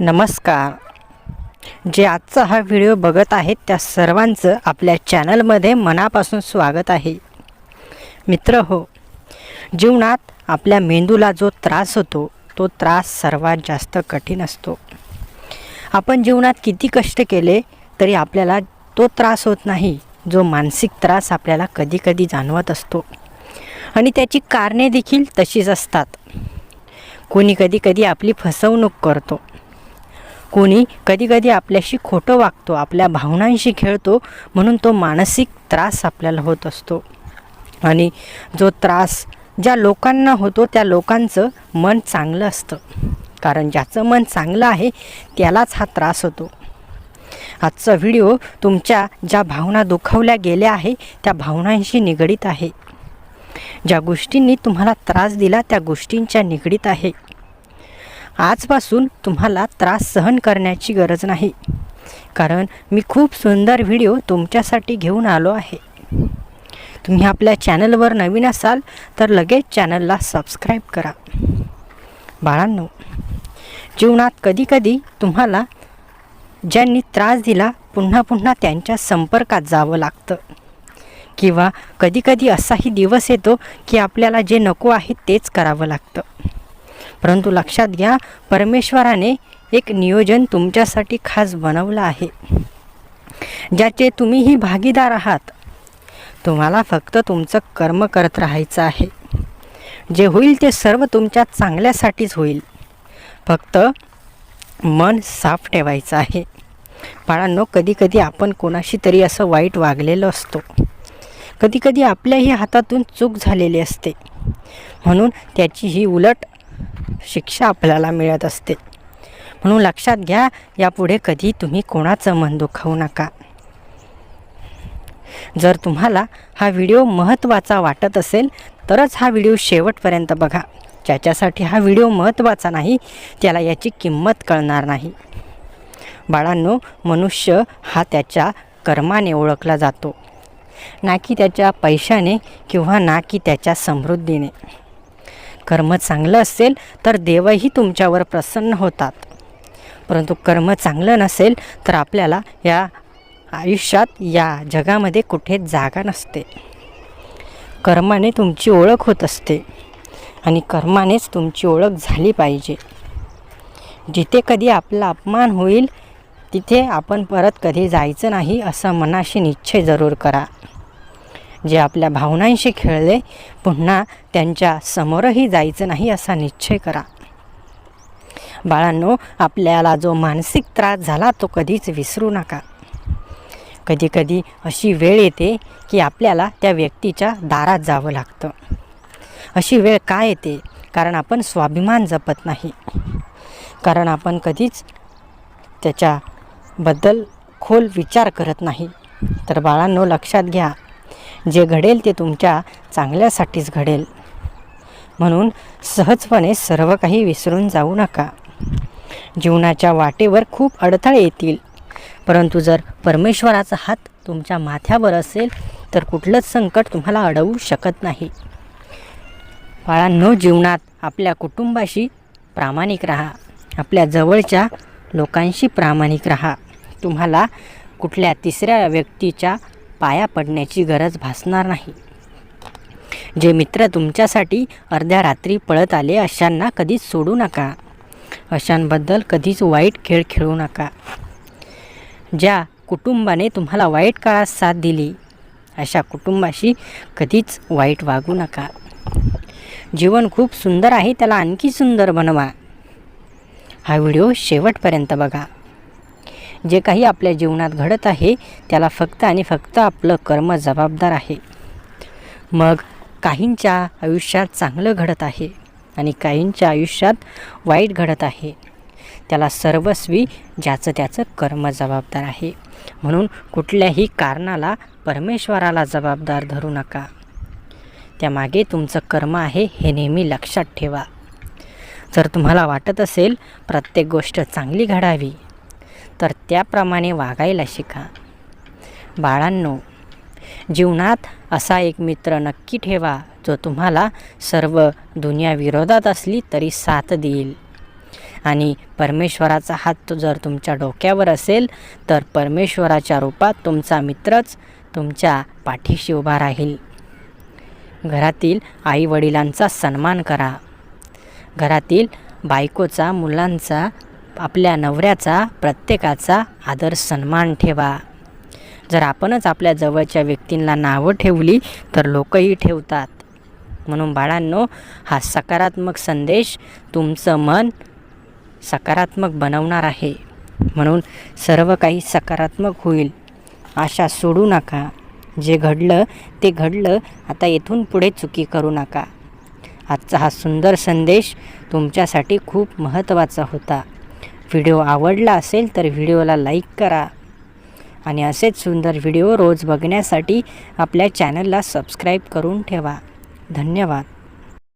नमस्कार. जे आजचा हा व्हिडिओ बघत आहेत त्या सर्वांचं आपल्या चॅनलमध्ये मनापासून स्वागत आहे. मित्र हो जीवनात आपल्या मेंदूला जो त्रास होतो तो त्रास सर्वात जास्त कठीण असतो. आपण जीवनात किती कष्ट केले तरी आपल्याला तो त्रास होत नाही जो मानसिक त्रास आपल्याला कधीकधी जाणवत असतो. आणि त्याची कारणे देखील तशीच असतात. कोणी कधी कधी आपली फसवणूक करतो. कोणी कधीकधी आपल्याशी खोटं वागतो आपल्या भावनांशी खेळतो म्हणून तो मानसिक त्रास आपल्याला होत असतो. आणि जो त्रास ज्या लोकांना होतो त्या लोकांचं मन चांगलं असतं. कारण ज्याचं मन चांगलं आहे त्यालाच हा त्रास होतो. आजचा व्हिडिओ तुमच्या ज्या भावना दुखावल्या गेल्या आहे त्या भावनांशी निगडीत आहे. ज्या गोष्टींनी तुम्हाला त्रास दिला त्या गोष्टींच्या निगडीत आहे. आजपासून तुम्हाला त्रास सहन करण्याची गरज नाही. कारण मी खूप सुंदर व्हिडिओ तुमच्यासाठी घेऊन आलो आहे. तुम्ही आपल्या चॅनलवर नवीन असाल तर लगेच चॅनलला सबस्क्राईब करा. बाळांनो जीवनात कधीकधी तुम्हाला ज्यांनी त्रास दिला पुन्हा पुन्हा त्यांच्या संपर्कात जावं लागतं. किंवा कधीकधी असाही दिवस येतो की आपल्याला जे नको आहे तेच करावं लागतं. परंतु लक्षात घ्या परमेश्वराने एक नियोजन तुमच्यासाठी खास बनवलं आहे. ज्याचे तुम्हीही भागीदार आहात. तुम्हाला फक्त तुमचं कर्म करत राहायचं आहे. जे होईल ते सर्व तुमच्या चांगल्यासाठीच होईल. फक्त मन साफ ठेवायचं आहे. बाळांनो कधीकधी आपण कोणाशी तरी असं वाईट वागलेलं असतो. कधीकधी आपल्याही हातातून चूक झालेली असते. म्हणून त्याची ही उलट शिक्षा आपल्याला मिळत असते. म्हणून लक्षात घ्या यापुढे कधी तुम्ही कोणाचं मन दुखावू नका. जर तुम्हाला हा व्हिडिओ महत्त्वाचा वाटत असेल तरच हा व्हिडिओ शेवटपर्यंत बघा. ज्याच्यासाठी हा व्हिडिओ महत्त्वाचा नाही त्याला याची किंमत कळणार नाही. बाळांनो मनुष्य हा त्याच्या कर्माने ओळखला जातो. ना की त्याच्या पैशाने किंवा ना की त्याच्या समृद्धीने. कर्म चांगलं असेल तर देवही तुमच्यावर प्रसन्न होतात. परंतु कर्म चांगलं नसेल तर आपल्याला या आयुष्यात या जगामध्ये कुठे जागा नसते. कर्माने तुमची ओळख होत असते आणि कर्मानेच तुमची ओळख झाली पाहिजे. जिथे कधी आपला अपमान होईल तिथे आपण परत कधी जायचं नाही असं मनाशी निश्चय जरूर करा. जे आपल्या भावनांशी खेळले पुन्हा त्यांच्या समोरही जायचं नाही असा निश्चय करा. बाळांनो आपल्याला जो मानसिक त्रास झाला तो कधीच विसरू नका. कधीकधी अशी वेळ येते की आपल्याला त्या व्यक्तीच्या दारात जावं लागतं. अशी वेळ का येते? कारण आपण स्वाभिमान जपत नाही. कारण आपण कधीच त्याच्याबद्दल खोल विचार करत नाही. तर बाळांनो लक्षात घ्या जे घडेल ते तुमच्या चांगल्यासाठीच घडेल. म्हणून सहजपणे सर्व काही विसरून जाऊ नका. जीवनाच्या वाटेवर खूप अडथळे येतील. परंतु जर परमेश्वराचा हात तुमच्या माथ्यावर असेल तर कुठलंच संकट तुम्हाला अडवू शकत नाही. बाळांनो जीवनात आपल्या कुटुंबाशी प्रामाणिक राहा. आपल्या जवळच्या लोकांशी प्रामाणिक राहा. तुम्हाला कुठल्या तिसऱ्या व्यक्तीच्या पाया पडण्याची गरज भासणार नाही. जे मित्र तुमच्यासाठी अर्ध्या रात्री पळत आले अशांना कधीच सोडू नका. अशांबद्दल कधीच वाईट खेळ खेळू नका. ज्या कुटुंबाने तुम्हाला वाईट काळात साथ दिली अशा कुटुंबाशी कधीच वाईट वागू नका. जीवन खूप सुंदर आहे त्याला आणखी सुंदर बनवा. हा व्हिडिओ शेवटपर्यंत बघा. जे काही आपल्या जीवनात घडत आहे त्याला फक्त आणि फक्त आपलं कर्म जबाबदार आहे. मग काहींच्या आयुष्यात चांगलं घडत आहे आणि काहींच्या आयुष्यात वाईट घडत आहे. त्याला सर्वस्वी ज्याचं त्याचं कर्म जबाबदार आहे. म्हणून कुठल्याही कारणाला परमेश्वराला जबाबदार धरू नका. त्यामागे तुमचं कर्म आहे हे नेहमी लक्षात ठेवा. जर तुम्हाला वाटत असेल प्रत्येक गोष्ट चांगली घडावी तर त्याप्रमाणे वागायला शिका. बाळांनो जीवनात असा एक मित्र नक्की ठेवा जो तुम्हाला सर्व दुनिया विरोधात असली तरी साथ देईल. आणि परमेश्वराचा हात जर तुमच्या डोक्यावर असेल तर परमेश्वराच्या रूपात तुमचा मित्रच तुमच्या पाठीशी उभा राहील. घरातील आईवडिलांचा सन्मान करा. घरातील बायकोचा मुलांचा आपल्या नवऱ्याचा प्रत्येकाचा आदर सन्मान ठेवा. जर आपणच आपल्या जवळच्या व्यक्तींना नावं ठेवली तर लोकही ठेवतात. म्हणून बाळांनो हा सकारात्मक संदेश तुमचं मन सकारात्मक बनवणार आहे. म्हणून सर्व काही सकारात्मक होईल. आशा सोडू नका. जे घडलं ते घडलं. आता येथून पुढे चुकी करू नका. आजचा हा सुंदर संदेश तुमच्यासाठी खूप महत्त्वाचा होता. व्हिडिओ आवडला असेल तर व्हिडिओला लाईक करा. आणि असेच सुंदर व्हिडिओ रोज बघण्यासाठी आपल्या चॅनलला सबस्क्राईब करून ठेवा. धन्यवाद.